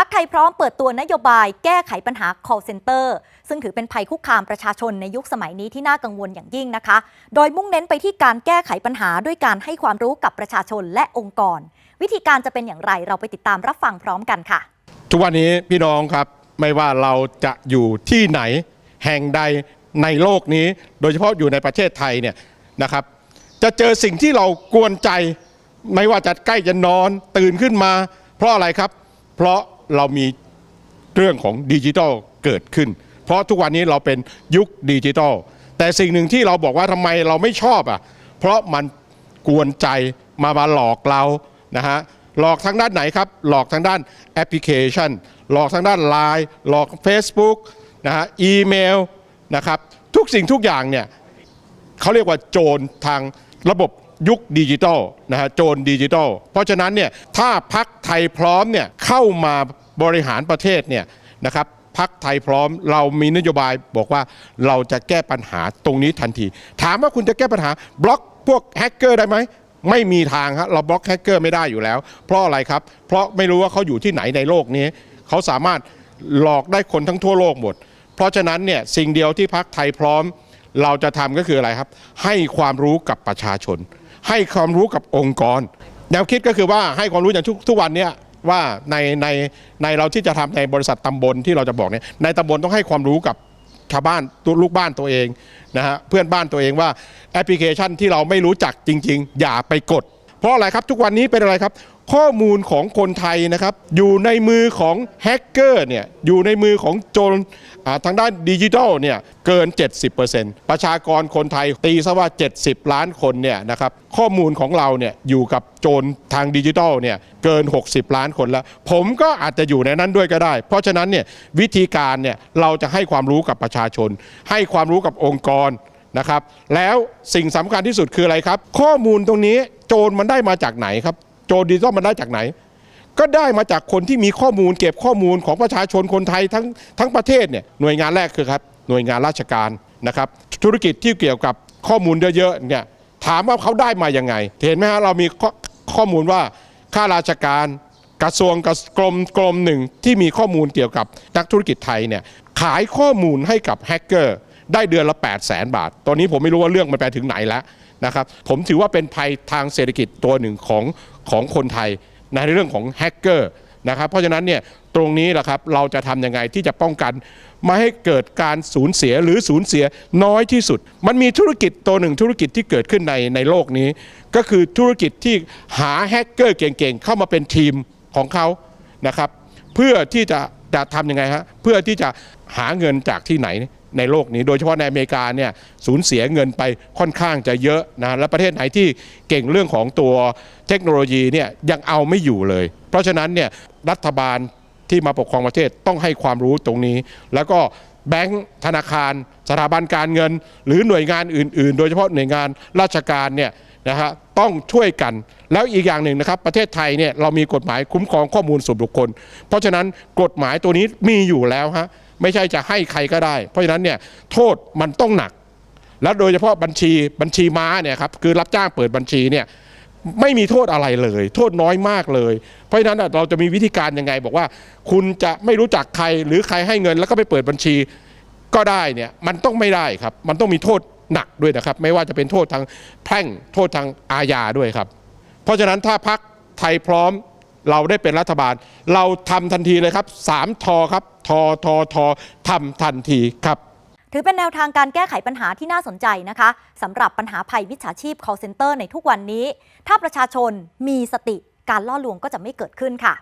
พักไทยพร้อมเปิดตัวนโยบายแก้ไขปัญหา call center ซึ่งถือเป็นภัยคุกคามประชาชนในยุคสมัยนี้ที่น่ากังวลอย่างยิ่งนะคะ โดยมุ่งเน้นไปที่การแก้ไขปัญหาด้วยการให้ความรู้กับประชาชนและองค์กร วิธีการจะเป็นอย่างไรเราไปติดตามรับฟังพร้อมกันค่ะ ทุกวันนี้พี่น้องครับไม่ว่าเราจะอยู่ที่ไหนแห่งใดในโลกนี้ โดยเฉพาะอยู่ในประเทศไทยเนี่ยนะครับ จะเจอสิ่งที่เรากวนใจ ไม่ว่าจะใกล้จะนอนตื่นขึ้นมา เพราะอะไรครับ เพราะ เรามีเรื่องของดิจิทัลเกิดขึ้น เพราะทุกวันนี้เราเป็นยุคดิจิทัล แต่สิ่งหนึ่งที่เราบอกว่าทำไมเราไม่ชอบอะ เพราะมันกวนใจมามาหลอกเรานะฮะหลอกทางด้านไหนครับ หลอกทางด้านแอปพลิเคชัน หลอกทางด้านไลน์หลอก Facebook นะฮะอีเมลนะครับทุกสิ่งทุกอย่างเนี่ยเขาเรียกว่าโจรทางระบบ ยุคดิจิทัลนะฮะโจรดิจิทัลเพราะฉะนั้นเนี่ยถ้าพักไทยพร้อมเนี่ยเข้ามาบริหารประเทศเนี่ยนะครับพักไทยพร้อมเรามีนโยบายบอกว่าเราจะแก้ปัญหาตรงนี้ทันที ถามว่าคุณจะแก้ปัญหาบล็อกพวกแฮกเกอร์ได้ไหมไม่มีทางครับเราบล็อกแฮกเกอร์ไม่ได้อยู่แล้ว เพราะอะไรครับ เพราะไม่รู้ว่าเขาอยู่ที่ไหนในโลกนี้ เขาสามารถหลอกได้คนทั้งทั่วโลกหมด เพราะฉะนั้นเนี่ยสิ่งเดียวที่พักไทยพร้อม เราจะทำก็คืออะไรครับ ให้ความรู้กับประชาชน ให้ความรู้กับองค์กรแนวคิดก็คือว่าให้ความรู้อย่างทุกทุกวันเนี้ยว่าในในในเราที่จะทำในบริษัทตำบลที่เราจะบอกเนี่ยในตำบลต้องให้ความรู้กับชาวบ้านตัวลูกบ้านตัวเองนะฮะเพื่อนบ้านตัวเองว่าแอปพลิเคชันที่เราไม่รู้จักจริง ๆ อย่าไปกด เพราะอะไรครับทุกวันนี้เป็นอะไรครับ ข้อมูลของคนไทยนะครับ อยู่ในมือของแฮกเกอร์เนี่ยอยู่ในมือของโจรทางด้านดิจิทัลเนี่ยเกิน 70%ประชากรคนไทยตีซะว่า 70 ล้านคนเนี่ยนะครับข้อมูลของเราเนี่ยอยู่กับโจรทางดิจิทัลเนี่ยเกิน 60 ล้านคนแล้ว ผมก็อาจจะอยู่ในนั้นด้วยก็ได้ เพราะฉะนั้นเนี่ยวิธีการเนี่ยเราจะให้ความรู้กับประชาชน ให้ความรู้กับองค์กรนะครับแล้วสิ่งสำคัญที่สุดคืออะไรครับ ข้อมูลตรงนี้โจรมันได้มาจากไหนครับ โจรดิจิทัลมันได้จากไหน ก็ได้มาจากคนที่มีข้อมูล เก็บข้อมูลของประชาชนคนไทยทั้งทั้งประเทศเนี่ยหน่วยงานแรกคือครับหน่วยงานราชการนะครับธุรกิจที่เกี่ยวกับข้อมูลเยอะๆเนี่ยถามว่าเขาได้มายังไง เห็นไหมฮะเรามีข้อข้อมูลว่าข้าราชการกระทรวงกระกรมกรมหนึ่งที่มีข้อมูลเกี่ยวกับนักธุรกิจไทยเนี่ยขายข้อมูลให้กับแฮกเกอร์ได้เดือนละ 8 0 0แสนบาท ตอนนี้ผมไม่รู้ว่าเรื่องมันไปถึงไหนแล้ว นะครับผมถือว่าเป็นภัยทางเศรษฐกิจตัวหนึ่งของของคนไทยในเรื่องของแฮกเกอร์นะครับเพราะฉะนั้นเนี่ยตรงนี้แหละครับเราจะทำยังไงที่จะป้องกัน ไม่ให้เกิดการสูญเสียหรือสูญเสียน้อยที่สุด มันมีธุรกิจตัวหนึ่งธุรกิจที่เกิดขึ้นในในโลกนี้ ก็คือธุรกิจที่หาแฮกเกอร์เก่งๆ เข้ามาเป็นทีมของเขานะครับเพื่อที่จะ จะทำยังไงฮะเพื่อที่จะหาเงินจากที่ไหนในโลกนี้ โดยเฉพาะในอเมริกาเนี่ยสูญเสียเงินไปค่อนข้างจะเยอะนะและประเทศไหนที่เก่งเรื่องของตัวเทคโนโลยีเนี่ยยังเอาไม่อยู่เลย เพราะฉะนั้นเนี่ยรัฐบาลที่มาปกครองประเทศต้องให้ความรู้ตรงนี้ แล้วก็แบงก์ธนาคาร สถาบันการเงิน หรือหน่วยงานอื่น ๆ โดยเฉพาะหน่วยงานราชการเนี่ย นะฮะต้องช่วยกัน แล้วอีกอย่างหนึ่งนะครับ ประเทศไทยเนี่ยเรามีกฎหมายคุ้มครองข้อมูลส่วนบุคคล เพราะฉะนั้นกฎหมายตัวนี้มีอยู่แล้วฮะไม่ใช่จะให้ใครก็ได้ เพราะฉะนั้นเนี่ยโทษมันต้องหนัก แล้วโดยเฉพาะบัญชีบัญชีม้าเนี่ยครับคือรับจ้างเปิดบัญชีเนี่ยไม่มีโทษอะไรเลย โทษน้อยมากเลย เพราะฉะนั้นเราจะมีวิธีการยังไง บอกว่า คุณจะไม่รู้จักใครหรือใครให้เงินแล้วก็ไปเปิดบัญชีก็ได้เนี่ยมันต้องไม่ได้ครับ มันต้องมีโทษ หนักด้วยนะครับ ไม่ว่าจะเป็นโทษทางแพ่งโทษทางอาญาด้วยครับ เพราะฉะนั้นถ้าพักไทยพร้อมเราได้เป็นรัฐบาล เราทำทันทีเลยครับสามทอครับทอทอทอทำทันทีครับถือเป็นแนวทางการแก้ไขปัญหาที่น่าสนใจนะคะสำหรับปัญหาภัยมิจฉาชีพ call center ในทุกวันนี้ ถ้าประชาชนมีสติการล่อลวงก็จะไม่เกิดขึ้นค่ะ